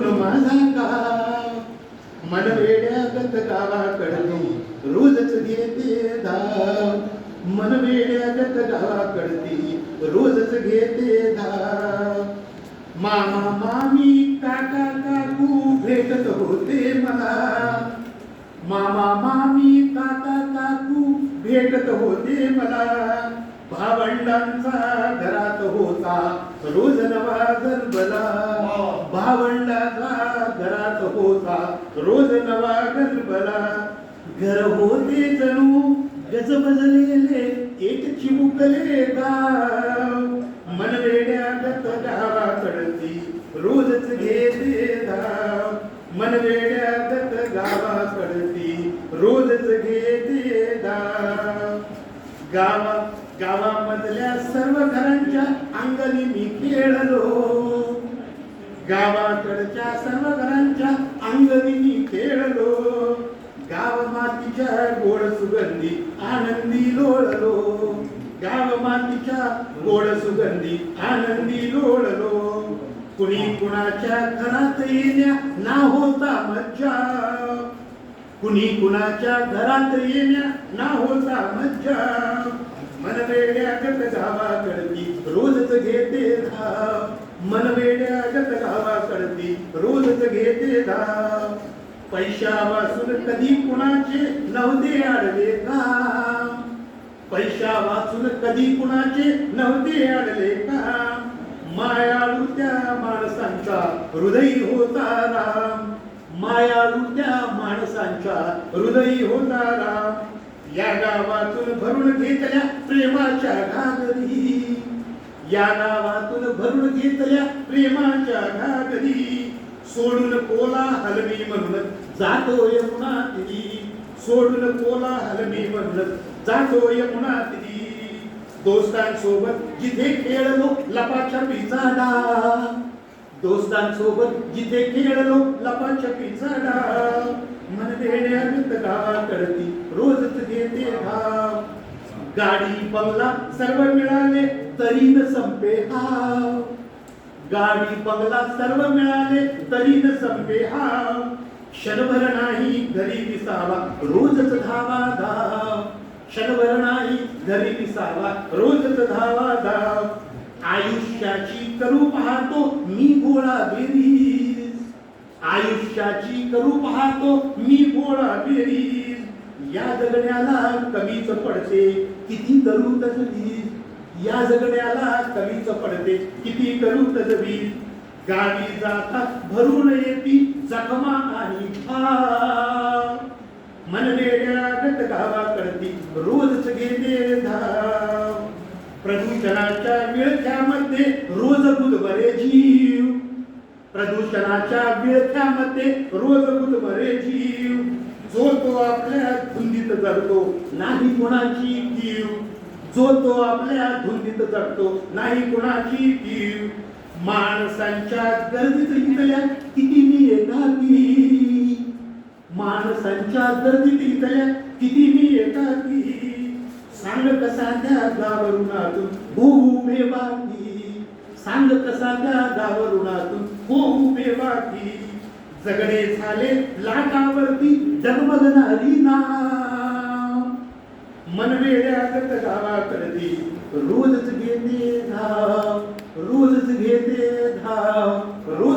माझा गाव मन वेड्यागत गावाकडती रोजच घेते धाव मन वेड्यागत गावाकडती रोजच घेते धाव मामा मामी काका काकू भेटत होते मला. मामा मामी काका काकू भेटत होते मला. भावंडांचा घरात होता रोज नवा गरबला भावंडाचा घरात होता रोज नवा गरबला घर होते जणू गजबजलेले एक चिमुकले गाव. मन वेड्यागत गावाकडती रोजच घेते धाव. मन गावा गावामधल्या सर्व घरांच्या अंगणी मी खेळलो. गावाकडच्या सर्व घरांच्या अंगणी मी खेळलो. गाव मातीच्या गोड सुगंधी आनंदी लोळलो. गाव मातीच्या गोड सुगंधी आनंदी लोळलो. कुणी कुणाच्या घरात येण्या ना होता मज्जा. कुणी कुणाच्या घरात येण्या ना होता मज्जा. मन वेड्यागत गावाकडती रोजच घेते धाव. गत वेड्यागत गावाकडती रोजच घेते धाव. पैशा वाचून कधी कुणाचे नव्हते आडले का पैशा वाचून कधी कुणाचे नव्हते आडले का मायाळू त्या माणसांचा हृदय होता राम. माणसांच्या हृदयी होता या गावातून भरून घेतल्या प्रेमाच्या घागरी. या गावातून भरून घेतल्या प्रेमाच्या घागरी. सोडून कोला हलवी म्हणून जातो यमुना तिरी सोडून कोला हलवी म्हणून जातो यमुना तिरी दोस्तांसोबत जिथे खेळलो लपाछपीचा डाव दोस्तांसोबत जिथे खेळलो लपाछपीचा डाव मन वेड्यागत करती रोजच घेते धाव गाडी बंगला सर्व मिळाले तरी न संपे हाव गाडी बंगला सर्व मिळाले तरी न संपे हाव क्षणभर नाही घरी दिसावा रोजच धावा धाव क्षणभर नाही घरी दिसावा रोजच धावा धाव आयुष्याची करू पाहतो मी गोळा बेरी. आयुष्याची करू पाहतो मी बोळा बेरीज या जगण्याला कमीच पडते किती करू तजवीज या जगण्याला कमीच पडते किती करू तजवीज गावी जाता भरून येती जखमा आणि ठाव मन वेड्यागत रोज रोजच घेते धाव प्रदूषणाच्या विळख्यामध्ये रोज बुधबरे जीव. प्रदूषणाच्या विळख्यामध्ये रोज गुदमरे जीव. जो तो आपल्या धुंदीत जगतो नाही कोणाची कीव जो तो आपल्या धुंदीत जगतो नाही कोणाची कीव माणसांच्या गर्दीत इथल्या किती मी एकाकी माणसांच्या गर्दीत इथल्या किती मी एकाकी सांग कसा त्या गावरुणातून भूमे बाकी सांग कसा त्या गावरुणातून उभे बाकी जगणे झाले लाटावरती डगमगणारी नाव मनवेड्यागत वेड्यागत गावाकडती रोजच घेते धाव रोजच घेते धाव रोज